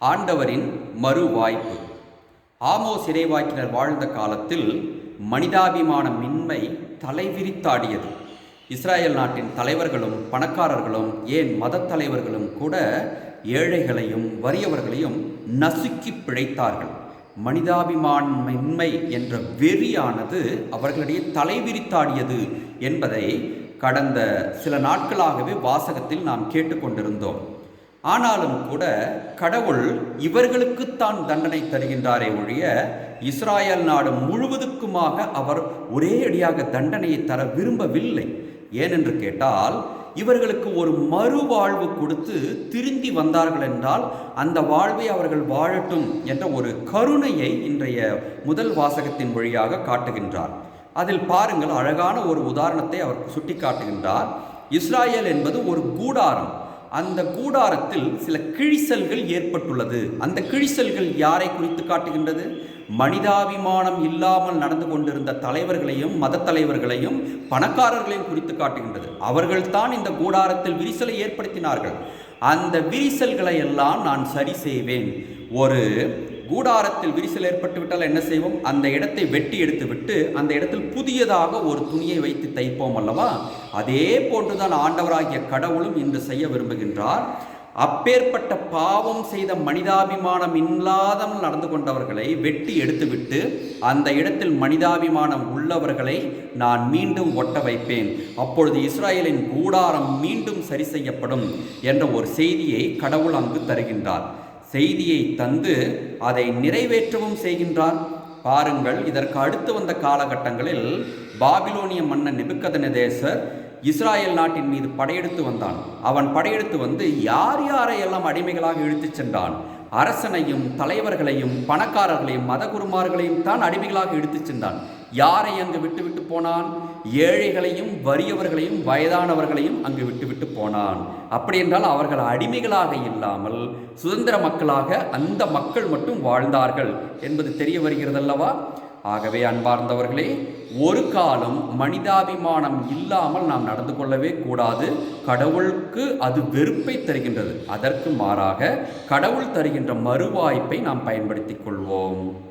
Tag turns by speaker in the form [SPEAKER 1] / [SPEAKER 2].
[SPEAKER 1] ஆண்டவரின் மறுவாய்ப்பு. ஆமோ சிறைவாக்கினர் வாழ்ந்த காலத்தில் மனிதாபிமான மின்மை தலைவிரித்தாடியது. இஸ்ரேல் நாட்டின் தலைவர்களும் பணக்காரர்களும் ஏன் மதத் தலைவர்களும் கூட ஏழைகளையும் வறியவர்களையும் நசுக்கி பிழைத்தார்கள். மனிதாபிமானமின்மை என்ற வெறியானது அவர்களிடையே தலைவிரித்தாடியது என்பதை கடந்த சில நாட்களாகவே வாசகத்தில் நாம் கேட்டுக்கொண்டிருந்தோம். ஆனாலும் கூட கடவுள் இவர்களுக்குத்தான் தண்டனை தருகின்றாரே ஒழிய இஸ்ராயல் நாடு முழுவதுக்குமாக அவர் ஒரே அடியாக தண்டனையை தர விரும்பவில்லை. ஏனென்று கேட்டால் இவர்களுக்கு ஒரு மறுவாழ்வு கொடுத்து திருந்தி வந்தார்கள் என்றால் அந்த வாழ்வை அவர்கள் வாழட்டும் என்ற ஒரு கருணையை இன்றைய முதல் வாசகத்தின் வழியாக காட்டுகின்றார். அதில் பாருங்கள் அழகான ஒரு உதாரணத்தை அவர் சுட்டிக்காட்டுகின்றார். இஸ்ராயல் என்பது ஒரு கூடாரம். அந்த கூடாரத்தில் சில கிழிசல்கள் ஏற்பட்டுள்ளது. அந்த கிழிசல்கள் யாரை குறித்து காட்டுகின்றது? மனிதாபிமானம் இல்லாமல் நடந்து கொண்டிருந்த தலைவர்களையும் மத தலைவர்களையும் பணக்காரர்களையும் குறித்து காட்டுகின்றது. அவர்கள்தான் இந்த கூடாரத்தில் விரிசலை ஏற்படுத்தினார்கள். அந்த விரிசல்களை எல்லாம் நான் சரி செய்வேன். ஒரு கூடாரத்தில் விரிசல் ஏற்பட்டுவிட்டால் என்ன செய்வோம்? அந்த இடத்தை வெட்டி எடுத்துவிட்டு அந்த இடத்தில் புதியதாக ஒரு துணியை வைத்து தைப்போம் அல்லவா? அதே போன்றுதான் ஆண்டவராகிய கடவுளும் இன்று செய்ய விரும்புகின்றார். அப்பேற்பட்ட பாவம் செய்த மனிதாபிமானம் இல்லாதமல் நடந்து கொண்டவர்களை வெட்டி எடுத்துவிட்டு அந்த இடத்தில் மனிதாபிமானம் உள்ளவர்களை நான் மீண்டும் ஒட்ட வைப்பேன். அப்பொழுது இஸ்ராயலின் கூடாரம் மீண்டும் சரி செய்யப்படும் என்ற ஒரு செய்தியை கடவுள் அங்கு தருகின்றார். செய்தியை தந்து அதை நிறைவேற்றவும் செய்கின்றார் பாருங்கள் இதற்கு அடுத்து வந்த காலகட்டங்களில் பாபிலோனிய மன்னன் நெபுக்கதனதேசர் இஸ்ராயல் நாட்டின் மீது படையெடுத்து வந்தான். அவன் படையெடுத்து வந்து யார் யாரை எல்லாம் அடிமைகளாக இழுத்துச் சென்றான்? அரசனையும் தலைவர்களையும் பணக்காரர்களையும் மதகுருமார்களையும் தான் அடிமைகளாக இழுத்துச் சென்றான். யாரை அங்கு விட்டுவிட்டு போனான்? ஏழைகளையும் வறியவர்களையும் வயதானவர்களையும் அங்கு விட்டுவிட்டு போனான். அப்படி என்றால் அவர்கள் அடிமைகளாக இல்லாமல் சுதந்திர மக்களாக அந்த மக்கள் மட்டும் வாழ்ந்தார்கள் என்பது தெரிய வருகிறதல்லவா? ஆகவே அன்பார்ந்தவர்களே ஒரு காலம் மனிதாபிமானம் இல்லாமல் நாம் நடந்து கொள்ளவே கூடாது. கடவுளுக்கு அது வெறுப்பை தருகின்றது. அதற்கு மாறாக கடவுள் தருகின்ற மறுவாய்ப்பை நாம் பயன்படுத்திக் கொள்வோம்.